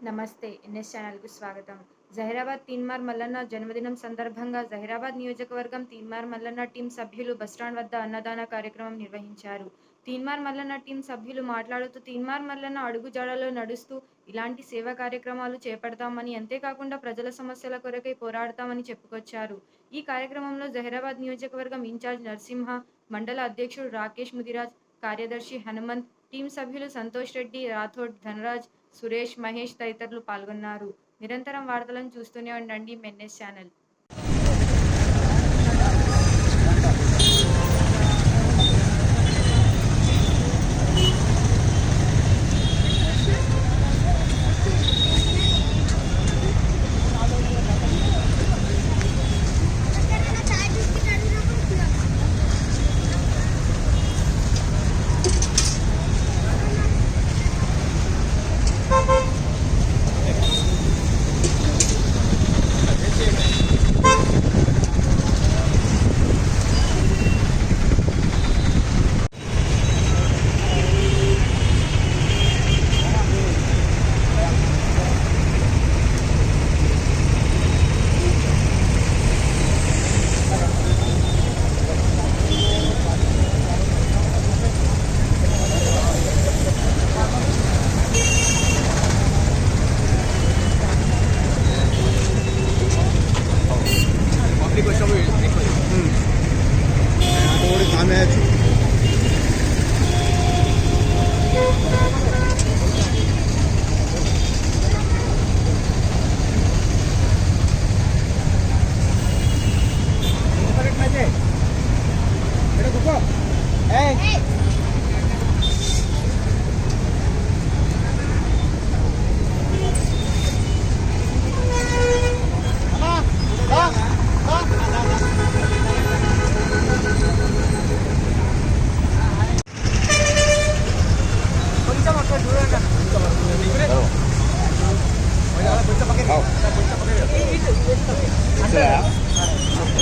నమస్తే ఎన్ఎస్ ఛానల్కు స్వాగతం. జహీరాబాద్ తీన్మార్ మల్లన్న జన్మదినం సందర్భంగా జహీరాబాద్ నియోజకవర్గం తీన్మార్ మల్లన్న టీం సభ్యులు బస్టాండ్ వద్ద అన్నదాన కార్యక్రమం నిర్వహించారు. తీన్మార్ మల్లన్న టీం సభ్యులు మాట్లాడుతూ తీన్మార్ మల్లన్న అడుగుజాడలో నడుస్తూ ఇలాంటి సేవా కార్యక్రమాలు చేపడతామని అంతేకాకుండా ప్రజల సమస్యల కొరకై పోరాడతామని చెప్పుకొచ్చారు. ఈ కార్యక్రమంలో జహీరాబాద్ నియోజకవర్గం ఇన్ఛార్జ్ నరసింహ మండల అధ్యక్షుడు రాకేష్ ముదిరాజ్ కార్యదర్శి హనుమంత్ టీం సభ్యులు సంతోష్ రెడ్డి రాథోడ్ ధనరాజ్ సురేష్ మహేష్ తదితరులు పాల్గొన్నారు. నిరంతరం వార్తలను చూస్తూనే ఉండండి మెన్ఎస్ channel.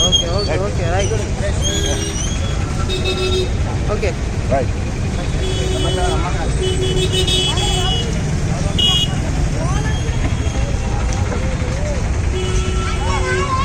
Okay okay okay right okay Right.